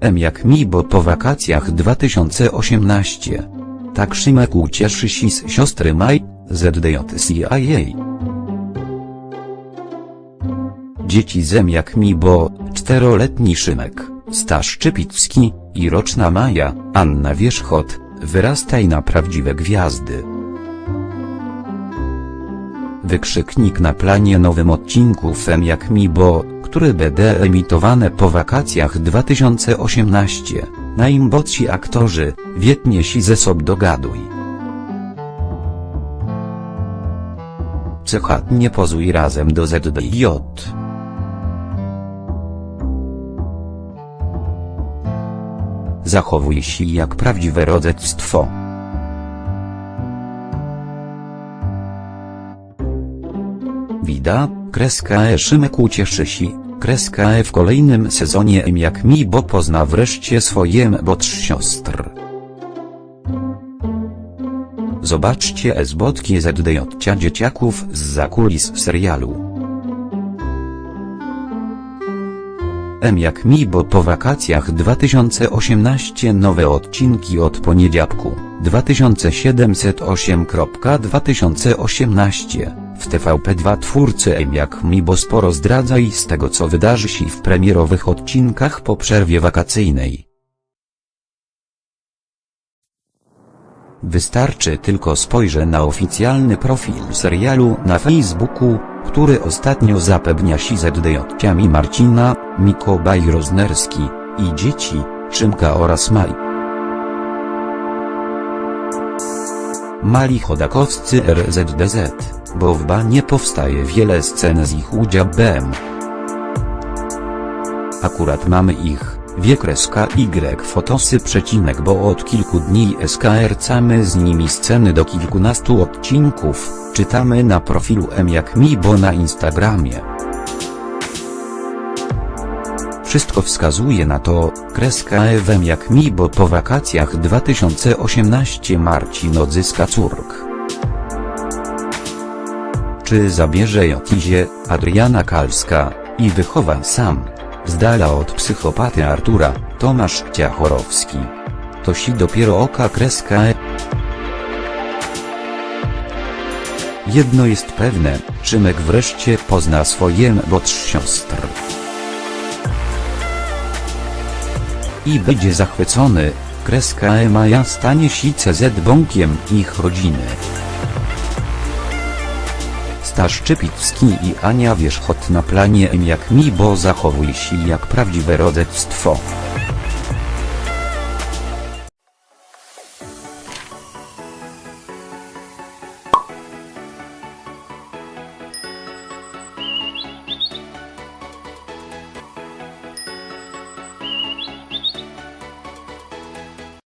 M jak mi bo po wakacjach 2018. Tak Szymek ucieszy się z siostry Maj, ZDJCIA. Dzieci zem jak mi bo, czteroletni Szymek, Stasz Szczypicki, i roczna Maja, Anna Wierzchot, wyrastaj na prawdziwe gwiazdy. Wykrzyknik na planie nowym odcinku Fem jak mi bo, który będzie emitowane po wakacjach 2018, najmbotsi aktorzy, wietnie si ze sob dogaduj. Cechatnie pozuj razem do ZDJ. Zachowuj się jak prawdziwe rodzectwo. Wida, kreska e Szymek ucieszy się, kreska e w kolejnym sezonie M jak mi bo pozna wreszcie swoje bot siostr. Zobaczcie esbotki ZDJ dzieciaków z zakulis serialu. M jak mi bo po wakacjach 2018 nowe odcinki od poniedziałku 2708.2018 w TVP2 twórcy M jak mi bo sporo zdradza i z tego co wydarzy się w premierowych odcinkach po przerwie wakacyjnej. Wystarczy tylko spojrzę na oficjalny profil serialu na Facebooku, który ostatnio zapewnia się ZDJ-ciami Marcina, Mikołaj Roznerski, i dzieci, Szymka oraz Maj. Mali chodakowscy RZDZ, bo w banie powstaje wiele scen z ich udziałem. Akurat mamy ich, wie kreska Y fotosy przecinek bo od kilku dni SKRcamy z nimi sceny do kilkunastu odcinków, czytamy na profilu M jak mi bo na Instagramie. Wszystko wskazuje na to, kreska Ewem jak mi bo po wakacjach 2018 Marcin odzyska córk. Czy zabierze Jokizie, Adriana Kalska, i wychowa sam, z dala od psychopaty Artura, Tomasz Ciachorowski. To si dopiero oka kreska E. Jedno jest pewne, Szymek wreszcie pozna swoje bot siostr. I będzie zachwycony, kreska E Maja stanie się CZ bąkiem ich rodziny. Stasz Szczypicki i Ania Wierzchot na planie M jak mi bo zachowuj się jak prawdziwe rodzectwo.